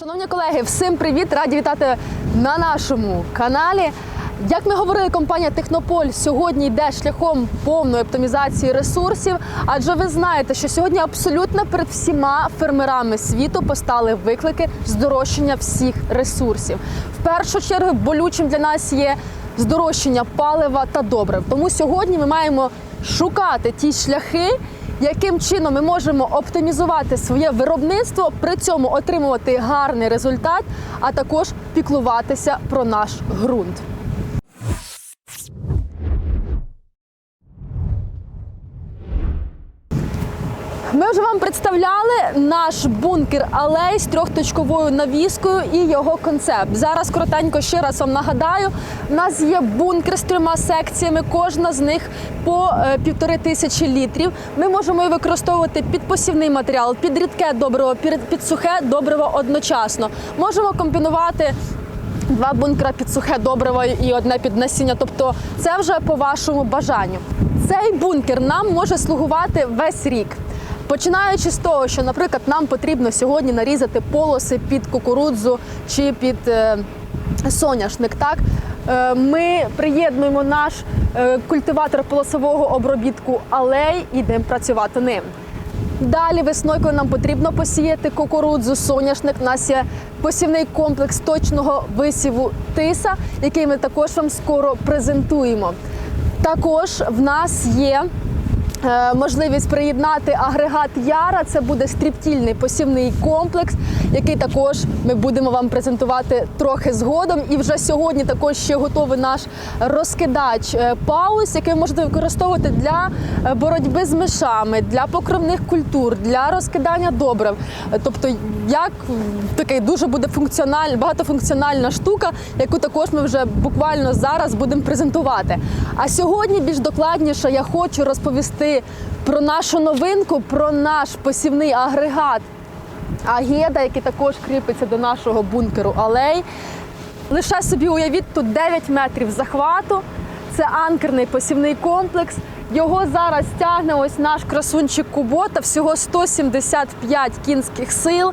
Шановні колеги, всім привіт! Раді вітати на нашому каналі. Як ми говорили, компанія Технополь сьогодні йде шляхом повної оптимізації ресурсів, адже ви знаєте, що сьогодні абсолютно перед всіма фермерами світу постали виклики здорожчання всіх ресурсів. В першу чергу болючим для нас є здорожчання палива та добрив. Тому сьогодні ми маємо шукати ті шляхи, яким чином ми можемо оптимізувати своє виробництво, при цьому отримувати гарний результат, а також піклуватися про наш ґрунт. Ми вже вам представляли наш бункер алей з трьохточковою навіскою і його концепт. Зараз коротенько ще раз вам нагадаю: у нас є бункер з трьома секціями, кожна з них по е, півтори тисячі літрів. Ми можемо використовувати під посівний матеріал, під рідке добриво, під сухе добриво одночасно. Можемо комбінувати. Два бункера під сухе добриво і одне під насіння. Тобто це вже по вашому бажанню. Цей бункер нам може слугувати весь рік. Починаючи з того, що, наприклад, нам потрібно сьогодні нарізати полоси під кукурудзу чи під е, соняшник. Так Е, ми приєднуємо наш е, культиватор полосового обробітку алей і йдемо працювати ним. Далі весною, нам потрібно посіяти кукурудзу, соняшник, у нас є посівний комплекс точного висіву тиса, який ми також вам скоро презентуємо. Також в нас є можливість приєднати агрегат Яра. Це буде стріптільний посівний комплекс, який також ми будемо вам презентувати трохи згодом. І вже сьогодні також ще готовий наш розкидач е, пауз, який ви можете використовувати для е, боротьби з мишами, для покривних культур, для розкидання добрив. Тобто, як такий дуже буде функціональ, багатофункціональна штука, яку також ми вже буквально зараз будемо презентувати. А сьогодні більш докладніше я хочу розповісти про нашу новинку, про наш посівний агрегат Агеда, який також кріпиться до нашого бункеру алей. Лише собі уявіть, тут 9 метрів захвату. Це анкерний посівний комплекс. Його зараз тягне ось наш красунчик Кубота, всього 175 кінських сил.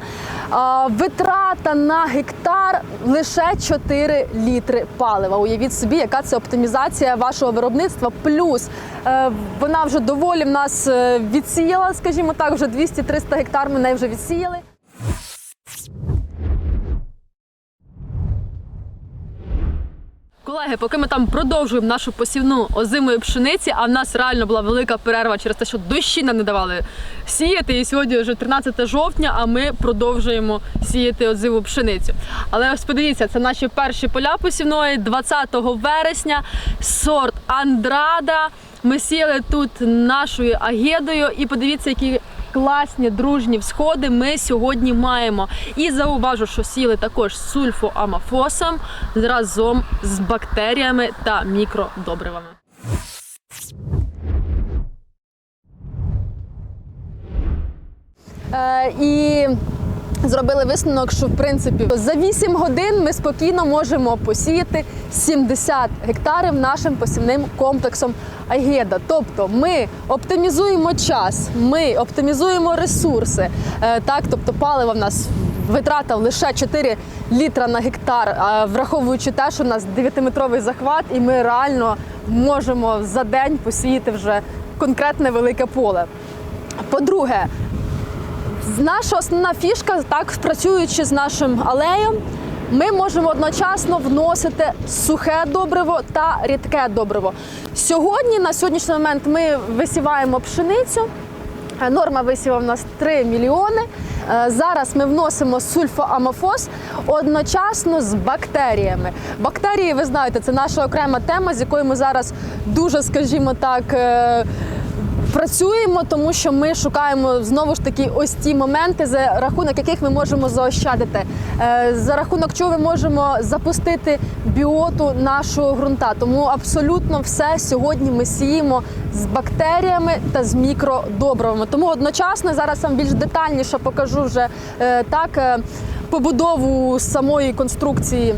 Витрата на гектар лише 4 літри палива. Уявіть собі, яка це оптимізація вашого виробництва. Плюс е, вона вже доволі в нас е, відсіяла, скажімо так, вже 200-300 гектар ми неї вже відсіяли. Колеги, поки ми там продовжуємо нашу посівну озимої пшениці, а в нас реально була велика перерва через те, що дощі нам не давали сіяти. І сьогодні вже 13 жовтня, а ми продовжуємо сіяти озиму пшеницю. Але ось подивіться, це наші перші поля посівної 20 вересня, сорт Андрада. Ми сіяли тут нашою агедою, і подивіться, які класні дружні всходи ми сьогодні маємо. І зауважу, що сіли також з сульфоамофосом разом з бактеріями та мікродобривами. Е, і зробили висновок, що в принципі за 8 годин ми спокійно можемо посіяти 70 гектарів нашим посівним комплексом Агеда. Тобто ми оптимізуємо час, ми оптимізуємо ресурси. Е, так, тобто паливо в нас витрата лише 4 літра на гектар, враховуючи те, що у нас 9-метровий захват, і ми реально можемо за день посіяти вже конкретне велике поле. По-друге, Наша основна фішка, так працюючи з нашим алеєм, ми можемо одночасно вносити сухе добриво та рідке добриво. Сьогодні, на сьогоднішній момент, ми висіваємо пшеницю. Е, Норма висіва в нас 3 мільйони. Е, Зараз ми вносимо сульфоамофос одночасно з бактеріями. Бактерії, ви знаєте, це наша окрема тема, з якою ми зараз дуже, скажімо так, е, працюємо, тому що ми шукаємо знову ж таки ось ті моменти, за рахунок яких ми можемо заощадити, Е, за рахунок чого ми можемо запустити біоту нашого ґрунта. Тому абсолютно все сьогодні ми сіємо з бактеріями та з мікродобривами. Тому одночасно зараз вам більш детальніше покажу вже е, так е, побудову самої конструкції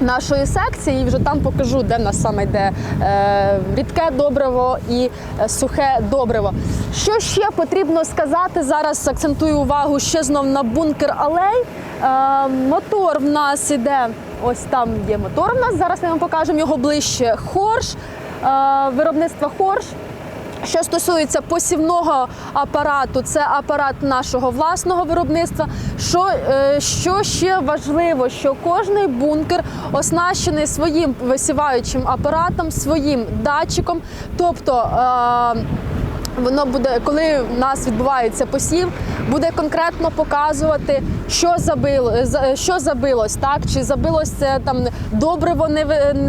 нашої секції, і вже там покажу, де в нас саме йде е, рідке добриво і е, сухе добриво. Що ще потрібно сказати зараз? Акцентую увагу ще знов на бункер алей. Е, мотор в нас іде. Ось там є мотор. У нас зараз ми вам покажемо його ближче. Хорш, виробництво Хорш. Що стосується посівного апарату, це апарат нашого власного виробництва. Що, е, що ще важливо, що кожний бункер оснащений своїм висіваючим апаратом, своїм датчиком. Тобто е, воно буде, коли в нас відбувається посів, буде конкретно показувати, що забило, що забилось, так чи забилось це там добриво не,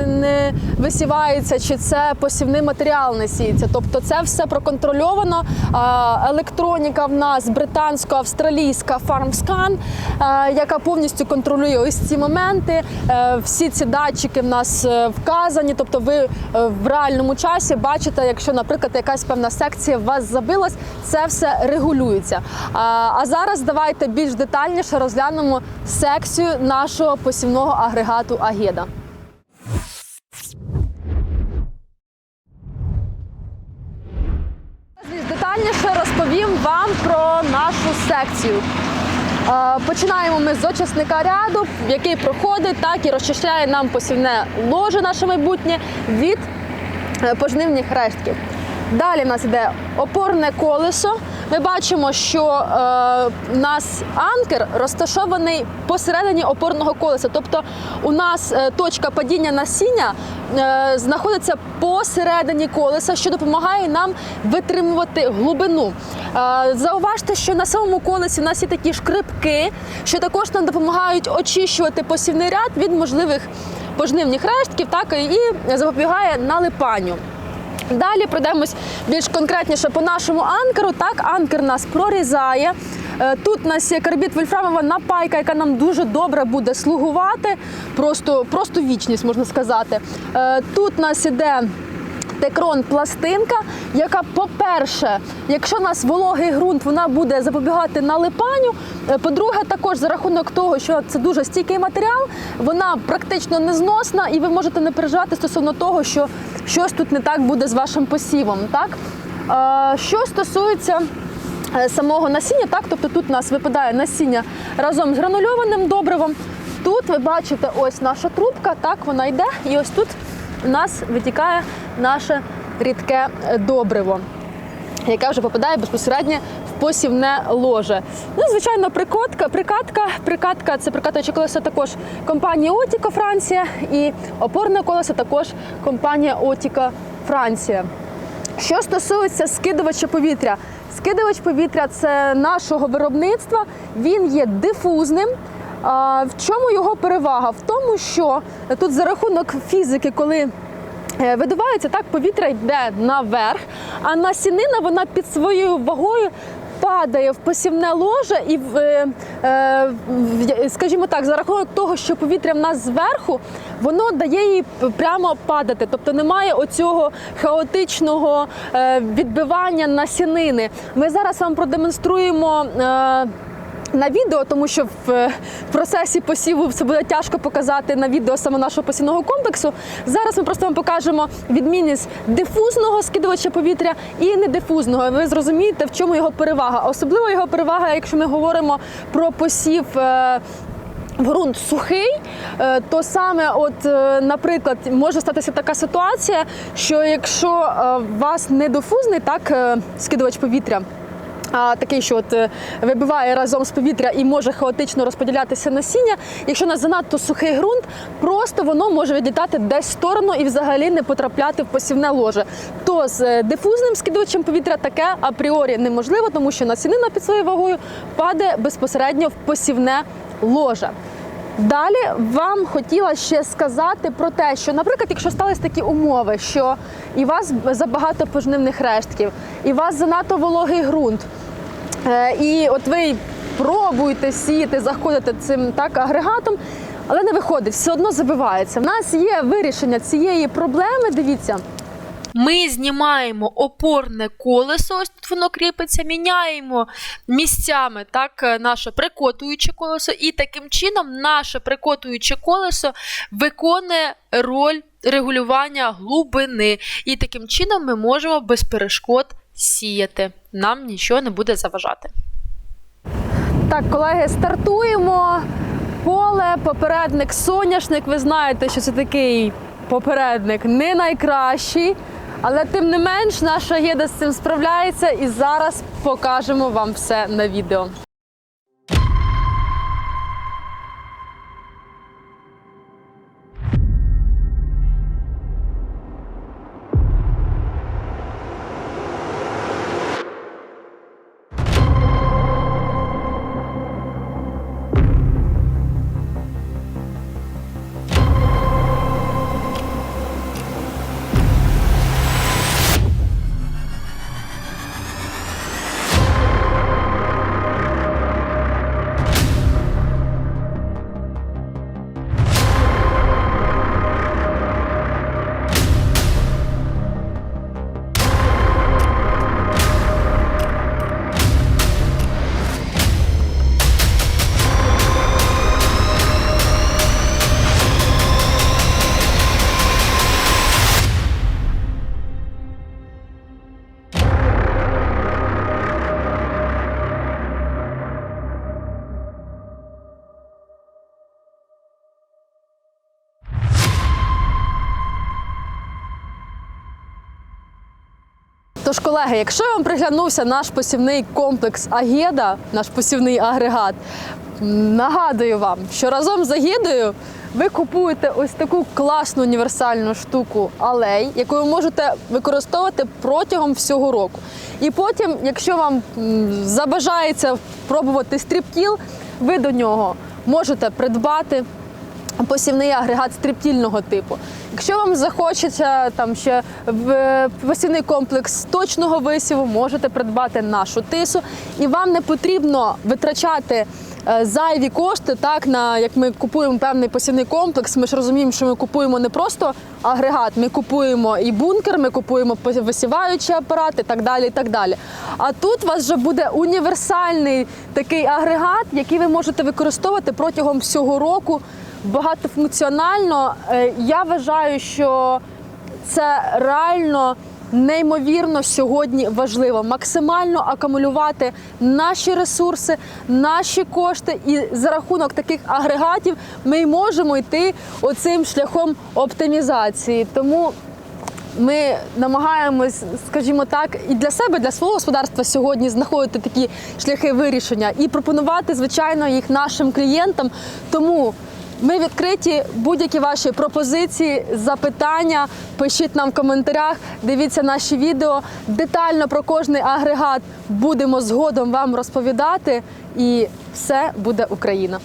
не- висівається, чи це посівний матеріал не сіється. Тобто це все проконтрольовано. Електроніка в нас британсько-австралійська FarmScan, е, яка повністю контролює ось ці моменти. Е, Всі ці датчики в нас е, вказані. Тобто, ви в реальному часі бачите, якщо, наприклад, якась певна секція у вас забилась, це все регулюється. А, зараз давайте більш детальніше розглянемо секцію нашого посівного агрегату Агеда. Детальніше розповім вам про нашу секцію. Починаємо ми з очисника ряду, який проходить так і розчищає нам посівне ложе наше майбутнє від е, пожнивних рештків. Далі в нас йде опорне колесо. Ми бачимо, що е, у нас анкер розташований посередині опорного колеса. Тобто у нас е, точка падіння насіння е, знаходиться посередині колеса, що допомагає нам витримувати глибину. Е, зауважте, що на самому колесі у нас є такі шкрипки, що також нам допомагають очищувати посівний ряд від можливих пожнивних рештків, так і запобігає налипанню. Далі пройдемось більш конкретніше по нашому анкеру. Так, анкер нас прорізає. Е, Тут у нас є карбіт вольфрамова напайка, яка нам дуже добре буде слугувати, просто, просто вічність, можна сказати. Е, Тут у нас іде Текрон пластинка, яка, по-перше, якщо у нас вологий ґрунт, вона буде запобігати налипанню. Е, По-друге, також за рахунок того, що це дуже стійкий матеріал, вона практично незносна, і ви можете не переживати стосовно того, що щось тут не так буде з вашим посівом. Так? Е, Що стосується е, самого насіння, так, тобто тут у нас випадає насіння разом з гранульованим добривом. Тут ви бачите, ось наша трубка, так вона йде, і ось тут у нас витікає наше рідке е, добриво, яке вже попадає безпосередньо в посівне ложе. Ну, звичайно, прикотка, прикатка. Прикатка це прикатуюче колесо також компанія Отіка Франція і опорне колесо також компанія Отіка Франція. Що стосується скидувача повітря, скидувач повітря це нашого виробництва, він є дифузним. А, В чому його перевага? В тому, що тут за рахунок фізики, коли е, видувається, так повітря йде наверх, а насінина вона під своєю вагою падає в посівне ложе і е, е, скажімо так, за рахунок того, що повітря в нас зверху, воно дає їй прямо падати. Тобто немає оцього хаотичного відбивання насінини. Ми зараз вам продемонструємо. Е, на відео, тому що в е, процесі посіву це буде тяжко показати на відео саме нашого посівного комплексу. Зараз ми просто вам покажемо відмінність дифузного скидувача повітря і недифузного. Ви зрозумієте, в чому його перевага. Особливо його перевага, якщо ми говоримо про посів. е, Грунт сухий, е, то саме, от, е, наприклад, може статися така ситуація, що якщо е, у вас недофузний так, е, скидувач повітря, такий, що от е, вибиває разом з повітря і може хаотично розподілятися насіння. Якщо у нас занадто сухий ґрунт, просто воно може відлітати десь в сторону і взагалі не потрапляти в посівне ложе. То з е, дифузним скидувачем повітря таке апріорі неможливо, тому що насінина під своєю вагою падає безпосередньо в посівне ложе. Далі вам хотіла ще сказати про те, що, наприклад, якщо сталися такі умови, що і вас забагато пожнивних рештків, і вас занадто вологий ґрунт, і от ви пробуєте сіяти, заходите цим так агрегатом, але не виходить, все одно забивається. У нас є вирішення цієї проблеми. Дивіться, Ми знімаємо опорне колесо, ось тут воно кріпиться, міняємо місцями так, е, наше прикотуюче колесо, і таким чином наше прикотуюче колесо виконує роль регулювання глибини. І таким чином ми можемо без перешкод сіяти. Нам нічого не буде заважати. Так, колеги, стартуємо. Поле, попередник, соняшник. Ви знаєте, що це такий попередник не найкращий. Але тим не менш, наша гіда з цим справляється і зараз покажемо вам все на відео. Тож, колеги, якщо вам приглянувся наш посівний комплекс Агеда, наш посівний агрегат, нагадую вам, що разом з Агедою ви купуєте ось таку класну універсальну штуку алей, яку ви можете використовувати протягом всього року. І потім, якщо вам забажається пробувати стріптіл, ви до нього можете придбати посівний агрегат стриптільного типу. Якщо вам захочеться там ще в- посівний комплекс точного висіву, можете придбати нашу тису, і вам не потрібно витрачати. е, Зайві кошти, так на як ми купуємо певний посівний комплекс. Ми ж розуміємо, що ми купуємо не просто агрегат, ми купуємо і бункер, ми купуємо пос- висіваючий апарат і так далі. І так далі. А тут у вас вже буде універсальний такий агрегат, який ви можете використовувати протягом всього року багатофункціонально. Е, Я вважаю, що це реально неймовірно сьогодні важливо максимально акумулювати наші ресурси, наші кошти, і за рахунок таких агрегатів ми можемо йти оцим шляхом оптимізації. Тому ми намагаємось, скажімо так, і для себе, для свого господарства сьогодні знаходити такі шляхи вирішення і пропонувати, звичайно, їх нашим клієнтам. Тому ми відкриті будь-які ваші пропозиції, запитання. Пишіть нам в коментарях, дивіться наші відео. Детально про кожний агрегат будемо згодом вам розповідати. І все буде Україна.